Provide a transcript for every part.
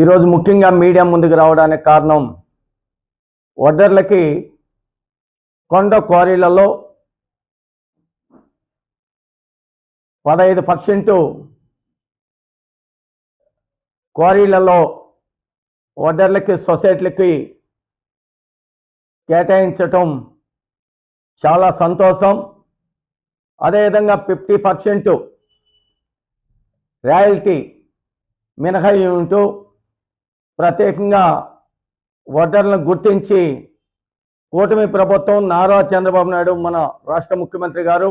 ఈరోజు ముఖ్యంగా మీడియా ముందుకు రావడానికి కారణం వడ్డర్లకి కొండ క్వారీలలో పదహైదు పర్సెంట్ క్వారీలలో వడ్డర్లకి సొసైటీలకి కేటాయించటం చాలా సంతోషం. అదేవిధంగా ఫిఫ్టీ పర్సెంట్ రాయల్టీ మినహాయింటూ ప్రత్యేకంగా ఓటర్లను గుర్తించి కూటమి ప్రభుత్వం నారా చంద్రబాబు నాయుడు మన రాష్ట్ర ముఖ్యమంత్రి గారు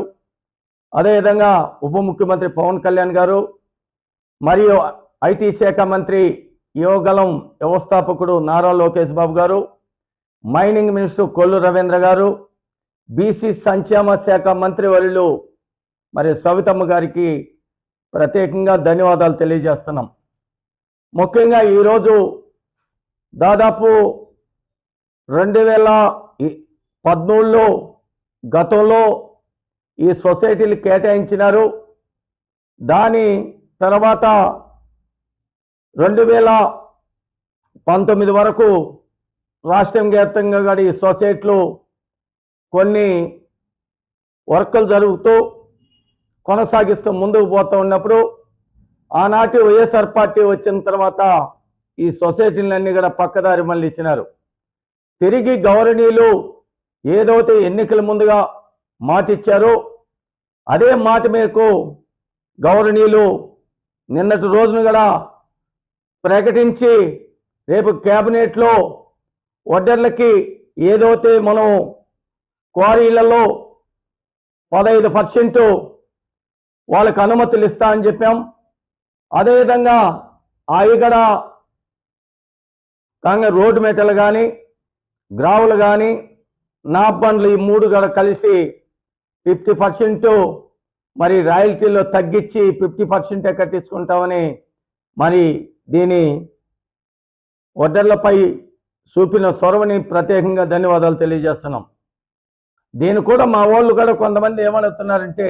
అదేవిధంగా ఉప ముఖ్యమంత్రి పవన్ కళ్యాణ్ గారు మరియు ఐటీ శాఖ మంత్రి యోగలం వ్యవస్థాపకుడు నారా లోకేష్ బాబు గారు మైనింగ్ మినిస్టర్ కొల్లు రవీంద్ర గారు బీసీ సంక్షేమ శాఖ మంత్రి వర్యులు మరి సవితమ్మ గారికి ప్రత్యేకంగా ధన్యవాదాలు తెలియజేస్తున్నాం. ముఖ్యంగా ఈరోజు దాదాపు రెండు వేల పద్మూడులో గతంలో ఈ సొసైటీలు కేటాయించినారు. దాని తర్వాత రెండు వేల పంతొమ్మిది వరకు రాష్ట్రం వ్యాప్తంగా గడి ఈ సొసైటీలు కొన్ని వర్కులు జరుగుతూ కొనసాగిస్తూ ముందుకు పోతూ ఉన్నప్పుడు ఆనాటి వైఎస్ఆర్ పార్టీ వచ్చిన తర్వాత ఈ సొసైటీలన్నీ కూడా పక్కదారి మళ్ళీ ఇచ్చినారు. తిరిగి గౌరవనీయులు ఏదైతే ఎన్నికల ముందుగా మాట ఇచ్చారో అదే మాట మేరకు గౌరవనీయులు నిన్నటి రోజున కూడా ప్రకటించి రేపు క్యాబినెట్లో వడ్డర్లకి ఏదైతే మనం క్వారీలలో పదహైదు పర్సెంట్ వాళ్ళకి అనుమతులు ఇస్తా అని చెప్పాం. అదేవిధంగా ఆయిగడ కాంగ్రెస్ రోడ్డు మెటలు కానీ గ్రావులు కానీ నా బండ్లు ఈ మూడు కూడా కలిసి ఫిఫ్టీ పర్సెంట్ మరి రాయల్టీలో తగ్గించి ఫిఫ్టీ పర్సెంటే కట్టించుకుంటామని మరి దీని వడ్డర్లపై చూపిన చొరవని ప్రత్యేకంగా ధన్యవాదాలు తెలియజేస్తున్నాం. దీని కూడా మా వాళ్ళు కూడా కొంతమంది ఏమడుతున్నారంటే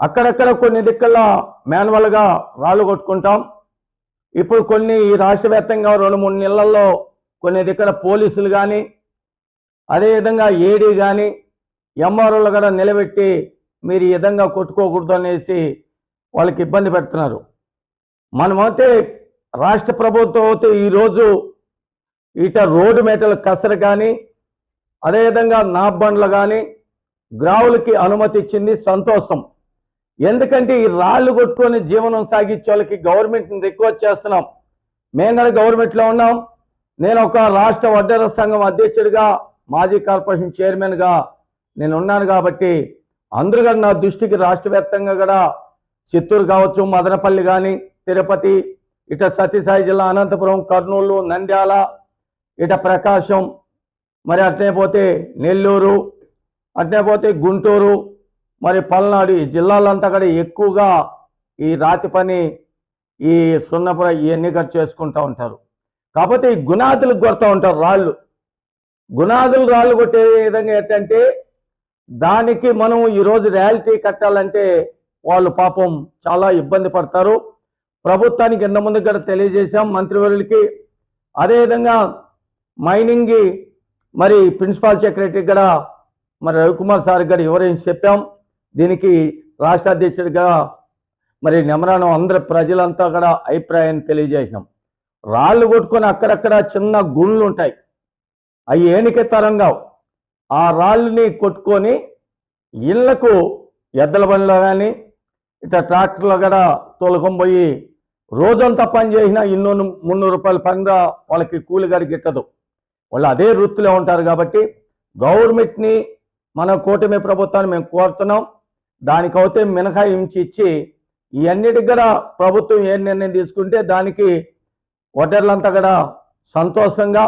అక్కడక్కడ కొన్ని దిక్కల్లో మాన్యువల్గా రాళ్ళు కొట్టుకుంటాం. ఇప్పుడు కొన్ని ఈ రాష్ట్ర వ్యాప్తంగా రెండు మూడు నెలల్లో కొన్ని దిక్కల పోలీసులు కానీ అదేవిధంగా ఏడీ కానీ ఎంఆర్ఓలు కూడా నిలబెట్టి మీరు ఈ విధంగా కొట్టుకోకూడదు అనేసి వాళ్ళకి ఇబ్బంది పెడుతున్నారు. మనమైతే రాష్ట్ర ప్రభుత్వం అయితే ఈరోజు ఇట రోడ్డు మేటల కసరు కానీ అదేవిధంగా నాబ్బండ్లు కానీ గ్రావులకి అనుమతి ఇచ్చింది సంతోషం. ఎందుకంటే ఈ రాళ్ళు కొట్టుకొని జీవనం సాగించే వాళ్ళకి గవర్నమెంట్ని రిక్వెస్ట్ చేస్తున్నాం. మేము కూడా గవర్నమెంట్లో ఉన్నాం. నేను ఒక రాష్ట్ర వడ్డర సంఘం అధ్యక్షుడిగా మాజీ కార్పొరేషన్ చైర్మన్గా నేను ఉన్నాను కాబట్టి అందరూ కూడా నా దృష్టికి రాష్ట్ర వ్యాప్తంగా కూడా చిత్తూరు కావచ్చు మదనపల్లి కానీ తిరుపతి ఇట సత్యసాయి జిల్లా అనంతపురం కర్నూలు నంద్యాల ఇట ప్రకాశం మరి అట్నే పోతే నెల్లూరు అట్నే పోతే గుంటూరు మరి పల్నాడు ఈ జిల్లాలంతా కూడా ఎక్కువగా ఈ రాతి పని ఈ సున్నపుర ఇవన్నీ కట్ చేసుకుంటూ ఉంటారు. కాకపోతే ఈ గుణాదులకు కొడతా ఉంటారు రాళ్ళు. గుణాదులు రాళ్ళు కొట్టే విధంగా ఏంటంటే దానికి మనం ఈరోజు రియాలిటీ కట్టాలంటే వాళ్ళు పాపం చాలా ఇబ్బంది పడతారు. ప్రభుత్వానికి ఇంత ముందు కూడా తెలియజేశాం మంత్రివర్యులకి. అదేవిధంగా మైనింగ్కి మరి ప్రిన్సిపాల్ సెక్రటరీ కూడా మరి రవికుమార్ సార్ కూడా వివరించి చెప్పాం. దీనికి రాష్ట్ర అధ్యక్షుడిగా మరి నెమరానం అందరి ప్రజలంతా కూడా అభిప్రాయాన్ని తెలియజేసినాం. రాళ్ళు కొట్టుకొని అక్కడక్కడ చిన్న గుళ్ళు ఉంటాయి. అవి ఏనికే తరంగా ఆ రాళ్ళని కొట్టుకొని ఇళ్ళకు ఎద్దల బండిలో కానీ ఇట్లా ట్రాక్టర్లో కూడా తోలుకొని పోయి రోజంతా పని చేసినా ఇన్నో మున్నూరు రూపాయల పనిగా వాళ్ళకి కూలి గడి గిట్టదు వాళ్ళు అదే వృత్తిలో ఉంటారు కాబట్టి గవర్నమెంట్ని మన కూటమి ప్రభుత్వాన్ని మేము కోరుతున్నాం. దానికైతే మినహాయించి ఇచ్చి ఇవన్నిటికి కూడా ప్రభుత్వం ఏ నిర్ణయం తీసుకుంటే దానికి ఓటర్లంతా కూడా సంతోషంగా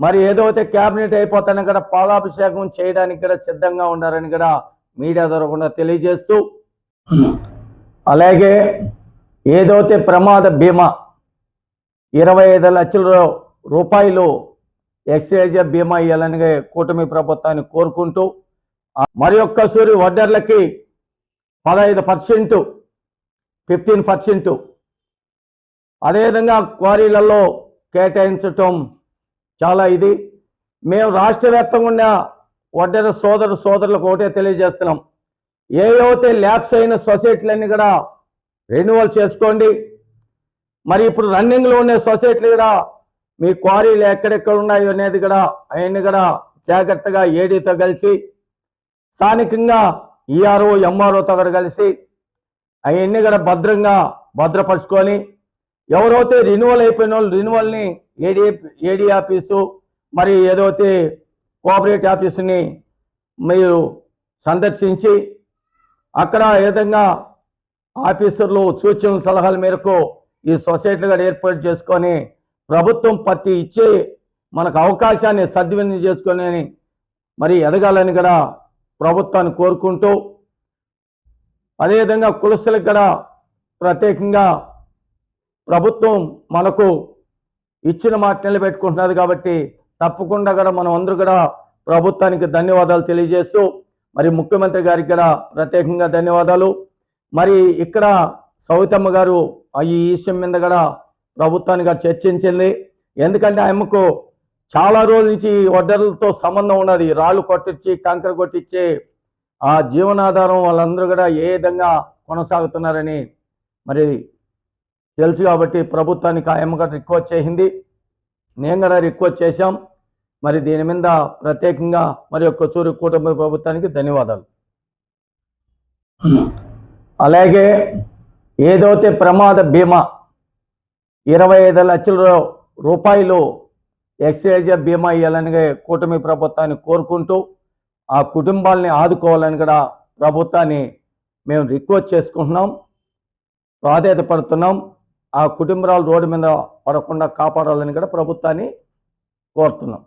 మరి ఏదైతే క్యాబినెట్ అయిపోతానో కూడా పాలాభిషేకం చేయడానికి కూడా సిద్ధంగా ఉండారని కూడా మీడియా ద్వారా తెలియజేస్తూ అలాగే ఏదైతే ప్రమాద బీమా ఇరవై ఐదు లక్షల రూపాయలు ఎక్సైజ్ బీమా ఇవ్వాలని కూటమి ప్రభుత్వాన్ని కోరుకుంటూ మరి ఒక్కసూరి వడ్డర్లకి పదహైదు పర్సెంట్ ఫిఫ్టీన్ పర్సెంట్. అదేవిధంగా క్వారీలలో కేటాయించటం చాలా ఇది. మేము రాష్ట్ర వ్యాప్తంగా ఉన్న వడ్డెర సోదరు సోదరులకు ఒకటే తెలియజేస్తున్నాం. ఏవైతే ల్యాబ్స్ అయిన సొసైటీలన్నీ కూడా రెన్యువల్ చేసుకోండి. మరి ఇప్పుడు రన్నింగ్లో ఉండే సొసైటీలు కూడా మీ క్వారీలు ఎక్కడెక్కడ ఉన్నాయో అనేది కూడా అవన్నీ కూడా జాగ్రత్తగా ఏడీతో కలిసి స్థానికంగా ఈఆర్ఓ ఎంఆర్ఓతో కూడా కలిసి అవన్నీ కూడా భద్రంగా భద్రపరుచుకొని ఎవరైతే రెన్యువల్ అయిపోయిన వాళ్ళు రెన్యువల్ని ఏడి ఏడీ ఆఫీసు మరి ఏదైతే కోఆపరేటివ్ ఆఫీసుని మీరు సందర్శించి అక్కడ ఏ విధంగా ఆఫీసర్లు సూచనల సలహాల మేరకు ఈ సొసైటీలుగా ఏర్పాటు చేసుకొని ప్రభుత్వం పత్తి ఇచ్చే మనకు అవకాశాన్ని సద్వినియోగం చేసుకొని మరి ఎదగాలని కూడా ప్రభుత్వాన్ని కోరుకుంటూ అదేవిధంగా కులస్తులకు కూడా ప్రత్యేకంగా ప్రభుత్వం మనకు ఇచ్చిన మాట నిలబెట్టుకుంటున్నది కాబట్టి తప్పకుండా కూడా మనం అందరూ కూడా ప్రభుత్వానికి ధన్యవాదాలు తెలియజేస్తూ మరి ముఖ్యమంత్రి గారికి కూడా ప్రత్యేకంగా ధన్యవాదాలు. మరి ఇక్కడ సౌతమ్మ గారు ఆ ఈ విషయం మీద కూడా ప్రభుత్వాన్ని చర్చించింది. ఎందుకంటే ఆమెకు చాలా రోజుల నుంచి వడ్డర్లతో సంబంధం ఉన్నది. రాళ్ళు కొట్టించి కంకర కొట్టించి ఆ జీవనాధారం వాళ్ళందరూ కూడా ఏ విధంగా కొనసాగుతున్నారని మరి తెలుసు కాబట్టి ప్రభుత్వానికి ఆయమ్మ కూడా రిక్వెస్ట్ చేసింది. నేను కూడా రిక్వెస్ట్ చేశాం. మరి దీని మీద ప్రత్యేకంగా మరి యొక్క సూర్య కుటుంబ ప్రభుత్వానికి ధన్యవాదాలు. అలాగే ఏదైతే ప్రమాద బీమా ఇరవై ఐదు లక్షల రూపాయలు ఎక్సైజ్ బీమా ఇవ్వాలని కూటమి ప్రభుత్వాన్ని కోరుకుంటూ ఆ కుటుంబాలని ఆదుకోవాలని కూడా ప్రభుత్వాన్ని మేము రిక్వెస్ట్ చేసుకుంటున్నాం. ప్రాధాన్యత పడుతున్నాం. ఆ కుటుంబాలు రోడ్డు మీద పడకుండా కాపాడాలని కూడా ప్రభుత్వాన్ని కోరుతున్నాం.